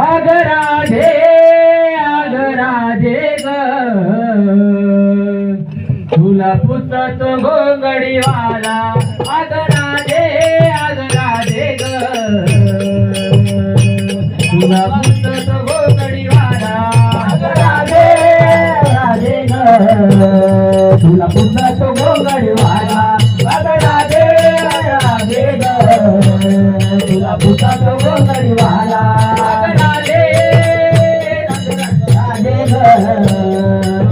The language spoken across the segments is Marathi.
अग राधे अग राधे ग. तुला पुसतो गोंगडीवाला अग राधे अग राधे ग. तुला पुसतो गोंगडीवाला अग राधे राधे ग. तुला पुसतो गोंगडीवाला अग राधे राधे ग. तुला पुसतो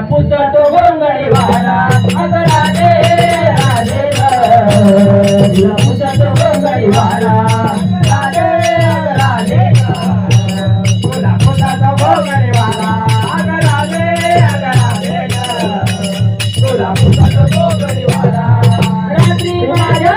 पुसतो गोंगडी वाला अगं राधे राधे तुला पुसतो गोंगडी वाला राधे राधे तुला पुसतो गोंगडी वाला अगं राधे अगं राधे तुला पुसतो गोंगडी वाला रात्री माझ्या